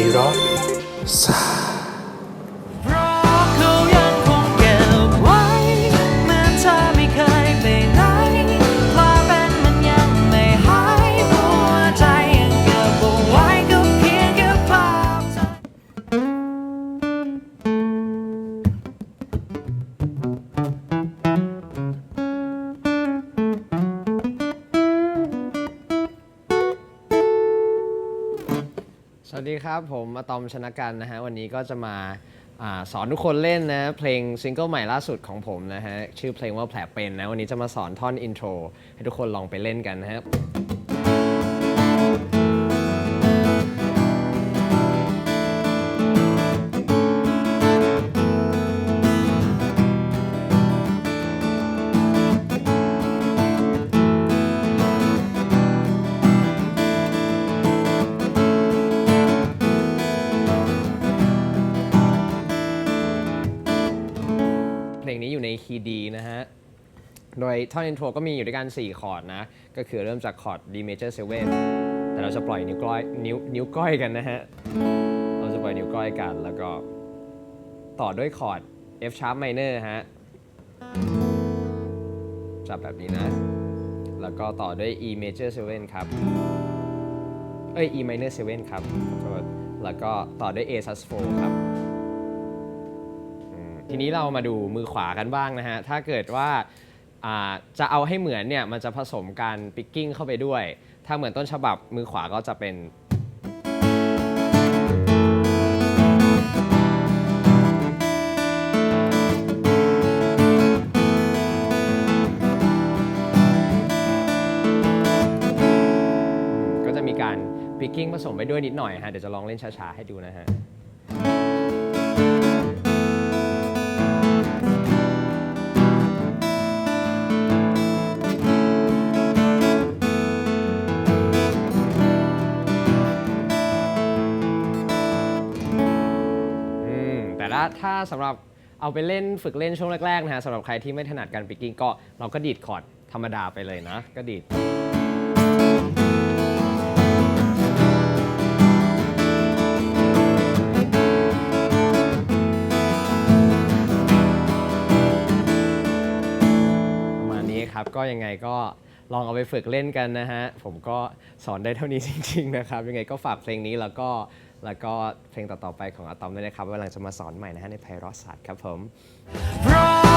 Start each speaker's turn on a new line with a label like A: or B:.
A: 이런 싹
B: สวัสดีครับผมอะตอมชนะกันนะฮะ วันนี้ก็จะมาอาสอนทุกคนเล่นนะ เพลงซิงเกิลใหม่ล่าสุดของผมนะฮะ ชื่อเพลงว่าแผลเป็นนะ วันนี้จะมาสอนท่อนอินโทรให้ทุกคนลองไปเล่นกันนะครับ ลงนี้อยู่ในคีย์ดีนะฮะ โดยท่อนอินโทรก็มีอยู่ด้วยกัน 4 คอร์ดนะ ก็คือเริ่มจากคอร์ด D major 7 แต่เราจะปล่อยนิ้วก้อยนิ้วนิ้วก้อยกันนะฮะ เราจะปล่อยนิ้วก้อยกันแล้วก็ต่อด้วยคอร์ด F sharp minor ฮะ จับแบบนี้นะ แล้วก็ต่อด้วย E major 7 ครับ เอ้ย E minor 7 ครับ แล้วก็ต่อด้วย A sus 4ครับ ทีนี้เรามาดูมือขวากันบ้างนะฮะ ถ้าเกิดว่าอ่าจะเอาให้เหมือนเนี่ยมันจะผสมการปิกกิ้งเข้าไปด้วย ถ้าเหมือนต้นฉบับมือขวาก็จะเป็น ก็จะมีการปิกกิ้งผสมไปด้วยนิดหน่อยฮะ เดี๋ยวจะลองเล่นช้าๆให้ดูนะฮะ ถ้าถ้าสำหรับเอาไปเล่นฝึกเล่นช่วงแรกๆนะฮะสำหรับใครที่ไม่ถนัดการปิกกิ้งก็เราก็ดีดคอร์ดธรรมดาไปเลยนะ ก็ดีดประมาณนี้ครับก็ยังไงก็ลองเอาไปฝึกเล่นกันนะฮะ ผมก็สอนได้เท่านี้จริงๆนะครับ ยังไงก็ฝากเพลงนี้แล้วก็ แล้วก็เพลงต่อๆไปของอะตอมด้วยนะครับกำลังจะมาสอนใหม่นะฮะในไพเราะศาสตร์ครับผม